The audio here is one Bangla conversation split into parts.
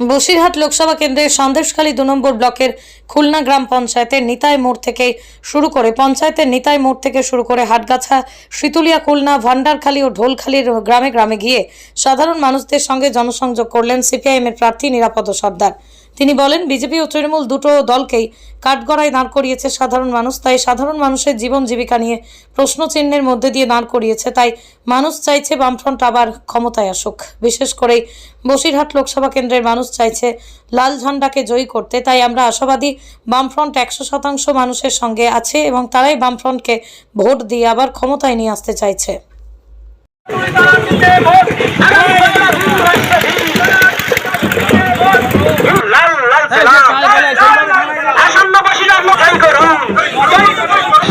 বসিরহাট লোকসভা কেন্দ্রের সন্দেশখালী দু নম্বর ব্লকের খুলনা গ্রাম পঞ্চায়েতের নিতাই মোড় থেকে শুরু করে, পঞ্চায়েতের নিতাই মোড় থেকে শুরু করে হাটগাছা, শীতুলিয়া, খুলনা ভান্ডারখালী ও ঢোলখালীর গ্রামে গ্রামে গিয়ে সাধারণ মানুষদের সঙ্গে জনসংযোগ করলেন সিপিআইএমের প্রার্থী নিরাপদ সর্দার। তিনি বলেন, বিজেপি ও তৃণমূল দুটো দলকেই কাঠগড়ায় দাঁড় করিয়েছে সাধারণ মানুষ। তাই সাধারণ মানুষের জীবন জীবিকা নিয়ে প্রশ্ন চিহ্নের মধ্যে দিয়ে দাঁড় করিয়েছে। তাই মানুষ চাইছে বামফ্রন্ট আবার ক্ষমতায় আসুক। বিশেষ করে বসিরহাট লোকসভা কেন্দ্রের মানুষ চাইছে লাল ঝান্ডাকে জয়ী করতে। তাই আমরা আশাবাদী বামফ্রন্ট একশো শতাংশ মানুষের সঙ্গে আছে এবং তারাই বামফ্রন্টকে ভোট দিয়ে আবার ক্ষমতায় নিয়ে আসতে চাইছে লাল লাল সালাম আসন্ন বসিলার লড়াই করুন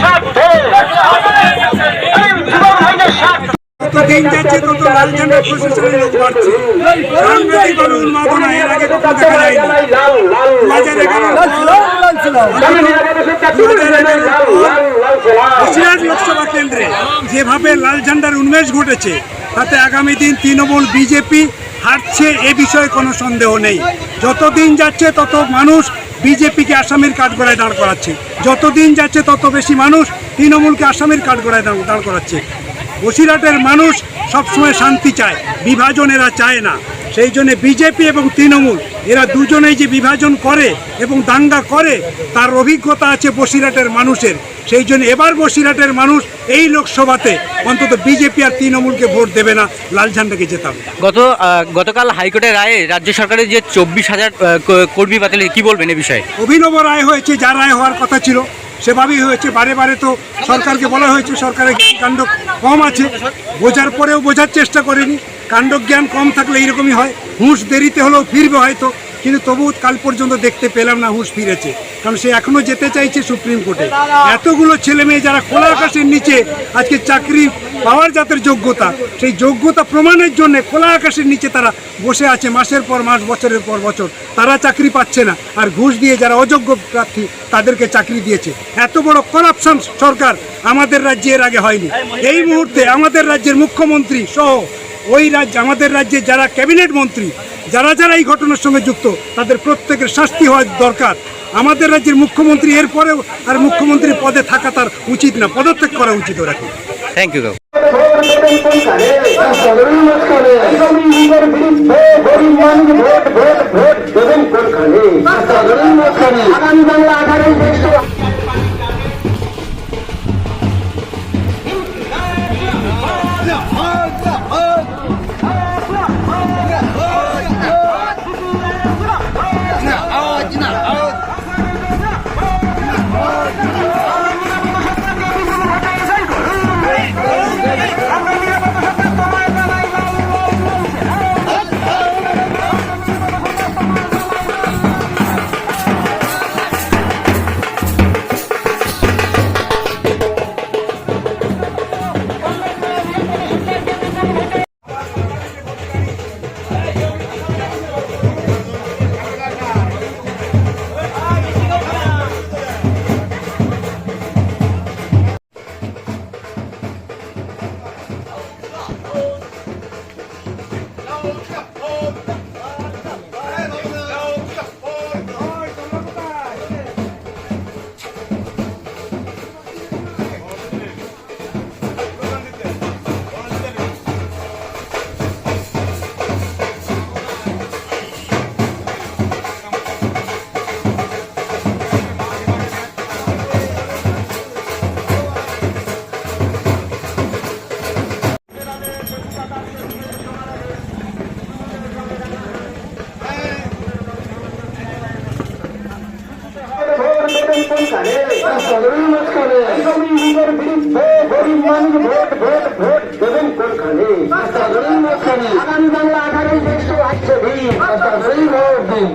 সাথে এই জীবন হইলে সাথে দিন যাচ্ছে তত লাল ঝান্ডা প্রশাসনের লোক বাড়ছে রাজনৈতিক কোনো উন্মাদনা এর আগে কখনো দেখা যায়নি লোকসভা কেন্দ্রে যেভাবে লাল ঝান্ডার উন্মেষ ঘটেছে তাতে আগামী দিন তৃণমূল বিজেপি হারছে এ বিষয়ে কোনো সন্দেহ নেই। যত দিন যাচ্ছে তত মানুষ বিজেপিকে আসামির কাঠগড়ায় দাঁড় করাচ্ছে। যত দিন যাচ্ছে তত বেশি মানুষ তৃণমূলকে আসামির কাঠগড়ায় দাঁড় করাচ্ছে। বসিরহাটের মানুষ সবসময় শান্তি চায় বিভাজন এরা চায় না। সেই জন্য বিজেপি এবং তৃণমূল এরা দুজনেই যে বিভাজন করে এবং দাঙ্গা করে তার অভিজ্ঞতা আছে বসিরহাটের মানুষের। সেই জন্য এবার বসিরহাটের মানুষ এই লোকসভাতে অন্তত বিজেপি আর তৃণমূলকে ভোট দেবে না লাল ঝান্ডাকে জেতাবে। গত গতকাল হাইকোর্টের রায়ে রাজ্য সরকারের যে চব্বিশ হাজার কর্মী বাতিল কি বলবেন এ বিষয়ে? অভিনব রায় হয়েছে যা রায় হওয়ার কথা ছিল। সেভাবেই হয়েছে। বারে বারে তো সরকারকে বলা হয়েছে, সরকারের কাণ্ড কম আছে। বোঝার পরেও বোঝার চেষ্টা করেনি। কাণ্ড জ্ঞান কম থাকলে এইরকমই হয়। হুঁশ দেরিতে হলেও ফিরবে হয়তো। কিন্তু তবু কাল পর্যন্ত দেখতে পেলাম না, হুঁশ ফিরেছে। কারণ সে এখনও যেতে চাইছে সুপ্রিম কোর্টে। এতগুলো ছেলে মেয়ে যারা খোলা আকাশের নিচে আজকে চাকরি পাওয়ার যাদের যোগ্যতা, সেই যোগ্যতা প্রমাণের জন্য খোলা আকাশের নিচে তারা বসে আছে মাসের পর মাস, বছরের পর বছর। তারা চাকরি পাচ্ছে না। আর ঘুষ দিয়ে যারা অযোগ্য প্রার্থী, তাদেরকে চাকরি দিয়েছে। এত বড় করাপশন সরকার আমাদের রাজ্যে এর আগে হয়নি। এই মুহূর্তে আমাদের রাজ্যের মুখ্যমন্ত্রী সহ ওই রাজ্য, আমাদের রাজ্যে যারা ক্যাবিনেট মন্ত্রী যারা যারা এই ঘটনার সঙ্গে যুক্ত তাদের প্রত্যেকের শাস্তি হওয়া দরকার। আমাদের রাজ্যের মুখ্যমন্ত্রী এরপরেও আর মুখ্যমন্ত্রী পদে থাকা তার উচিত না। পদত্যাগ করা উচিত ওরা থ্যাংক ইউ আগামী লীগের সাধারণ মাঝখানে নিজের বিরুদ্ধে গরিব মানুষ ভোট ভোট ভোট দেবেন কোনখানে সাধারণ মাঝখানে আগামী বাংলা আগামী দেশ আসছে ভোট দিন